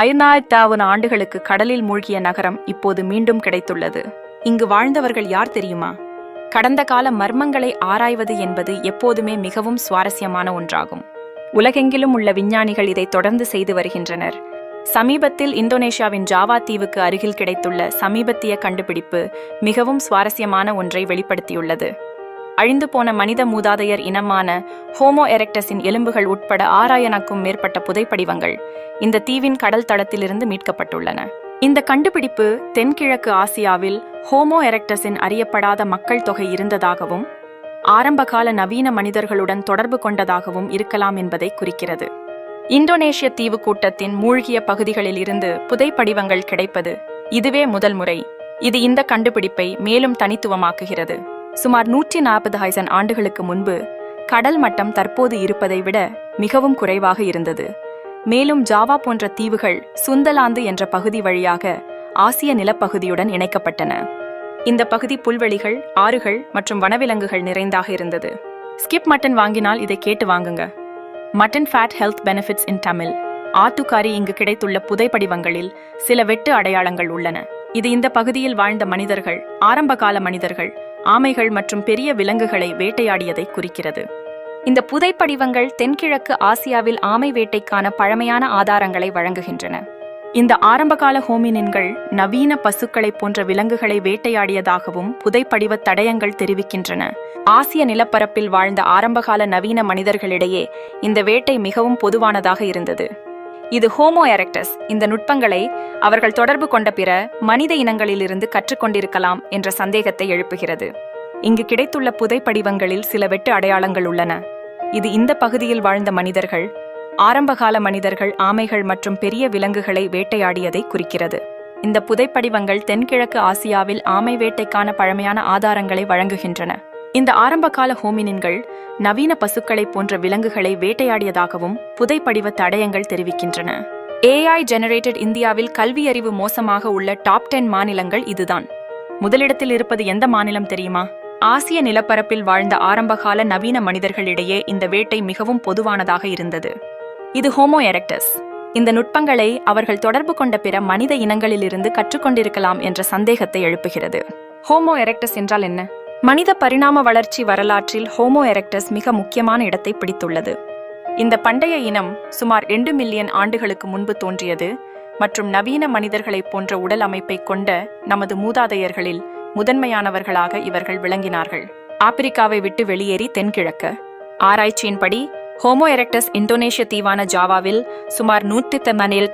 ஐந்தாயிரத்தாவன ஆண்டுகளுக்கு கடலில் மூழ்கிய நகரம் இப்போது மீண்டும் கிடைத்துள்ளது. இங்கு வாழ்ந்தவர்கள் யார் தெரியுமா? கடந்த கால மர்மங்களை ஆராய்வது என்பது எப்போதுமே மிகவும் சுவாரஸ்யமான ஒன்றாகும். உலகெங்கிலும் உள்ள விஞ்ஞானிகள் இதை தொடர்ந்து செய்து வருகின்றனர். சமீபத்தில் இந்தோனேஷியாவின் ஜாவா தீவுக்கு அருகில் கிடைத்துள்ள சமீபத்திய கண்டுபிடிப்பு மிகவும் சுவாரஸ்யமான ஒன்றை வெளிப்படுத்தியுள்ளது. அழிந்து போன மனித மூதாதையர் இனமான ஹோமோ எரெக்டஸின் எலும்புகள் உட்பட ஆறாயிரனுக்கும் மேற்பட்ட புதைப்படிவங்கள் இந்த தீவின் கடல் தளத்திலிருந்து மீட்கப்பட்டுள்ளன. இந்த கண்டுபிடிப்பு தென்கிழக்கு ஆசியாவில் ஹோமோ எரெக்டஸின் அறியப்படாத மக்கள் தொகை இருந்ததாகவும் ஆரம்பகால நவீன மனிதர்களுடன் தொடர்பு கொண்டதாகவும் இருக்கலாம் என்பதை குறிக்கிறது. இந்தோனேஷிய தீவு கூட்டத்தின் மூழ்கிய பகுதிகளில் இருந்து புதைப்படிவங்கள் கிடைப்பது இதுவே முதல் முறை. இது இந்த கண்டுபிடிப்பை மேலும் தனித்துவமாக்குகிறது. சுமார் நூற்றி நாற்பது ஹைசன் ஆண்டுகளுக்கு முன்பு கடல் மட்டம் தற்போது இருப்பதை விட மிகவும் குறைவாக இருந்தது. மேலும் ஜாவா போன்ற தீவுகள் சுந்தலாந்து என்ற பகுதி வழியாக ஆசிய நிலப்பகுதியுடன் இணைக்கப்பட்டன. இந்த பகுதி புல்வெளிகள் ஆறுகள் மற்றும் வனவிலங்குகள் நிறைந்தாக இருந்தது. ஸ்கிப் மட்டன் வாங்கினால் இதை கேட்டு வாங்குங்க. Mutton fat health benefits in Tamil. ஆட்டுக்காரி இங்கு கிடைத்துள்ள புதைப்படிவங்களில் சில வெட்டு அடையாளங்கள் உள்ளன. இது இந்த பகுதியில் வாழ்ந்த மனிதர்கள் ஆரம்பகால மனிதர்கள் ஆமைகள் மற்றும் பெரிய விலங்குகளை வேட்டையாடியதை குறிக்கிறது. இந்த புதைப்படிவங்கள் தென்கிழக்கு ஆசியாவில் ஆமை வேட்டைக்கான பழமையான ஆதாரங்களை வழங்குகின்றன. இந்த ஆரம்பகால ஹோமினின்கள் நவீன பசுக்களைப் போன்ற விலங்குகளை வேட்டையாடியதாகவும் புதைப்படிவ தடயங்கள் தெரிவிக்கின்றன. ஆசிய நிலப்பரப்பில் வாழ்ந்த ஆரம்பகால நவீன மனிதர்களிடையே இந்த வேட்டை மிகவும் பொதுவானதாக இருந்தது. இது ஹோமோ எரெக்டஸ். இந்த நுட்பங்களை அவர்கள் தொடர்பு கொண்ட பிற மனித இனங்களிலிருந்து கற்றுக்கொண்டிருக்கலாம் என்ற சந்தேகத்தை எழுப்புகிறது. இங்கு கிடைத்துள்ள புதைப்படிவங்களில் சில வெட்டு அடையாளங்கள் உள்ளன. இது இந்த பகுதியில் வாழ்ந்த மனிதர்கள் ஆரம்பகால மனிதர்கள் ஆமைகள் மற்றும் பெரிய விலங்குகளை வேட்டையாடியதை குறிக்கிறது. இந்த புதைப்படிவங்கள் தென்கிழக்கு ஆசியாவில் ஆமை வேட்டைக்கான பழமையான ஆதாரங்களை வழங்குகின்றன. இந்த ஆரம்பகால ஹோமினின்கள் நவீன பசுக்களைப் போன்ற விலங்குகளை வேட்டையாடியதாகவும் புதைப்படிவ தடயங்கள் தெரிவிக்கின்றன. ஏஐ ஜெனரேட்டட் இந்தியாவில் கல்வியறிவு மோசமாக உள்ள டாப் டென் மாநிலங்கள் இதுதான். முதலிடத்தில் இருப்பது எந்த மாநிலம் தெரியுமா? ஆசிய நிலப்பரப்பில் வாழ்ந்த ஆரம்பகால நவீன மனிதர்களிடையே இந்த வேட்டை மிகவும் பொதுவானதாக இருந்தது. இது ஹோமோ எரெக்டஸ். இந்த நுட்பங்களை அவர்கள் தொடர்பு கொண்ட பிற மனித இனங்களிலிருந்து கற்றுக்கொண்டிருக்கலாம் என்ற சந்தேகத்தை எழுப்புகிறது. ஹோமோ எரெக்டஸ் என்றால் என்ன? மனித பரிணாம வளர்ச்சி வரலாற்றில் ஹோமோ எரக்டஸ் மிக முக்கியமான இடத்தை பிடித்துள்ளது. இந்த பண்டைய இனம் சுமார் ரெண்டு மில்லியன் ஆண்டுகளுக்கு முன்பு தோன்றியது மற்றும் நவீன மனிதர்களைப் போன்ற உடல் அமைப்பை கொண்ட நமது மூதாதையர்களில் முதன்மையானவர்களாக இவர்கள் விளங்கினார்கள். ஆப்பிரிக்காவை விட்டு வெளியேறி தென்கிழக்கு. ஆராய்ச்சியின்படி ஹோமோ எரக்டஸ் இந்தோனேஷிய தீவான ஜாவாவில் சுமார் நூற்றி தௌசண்ட்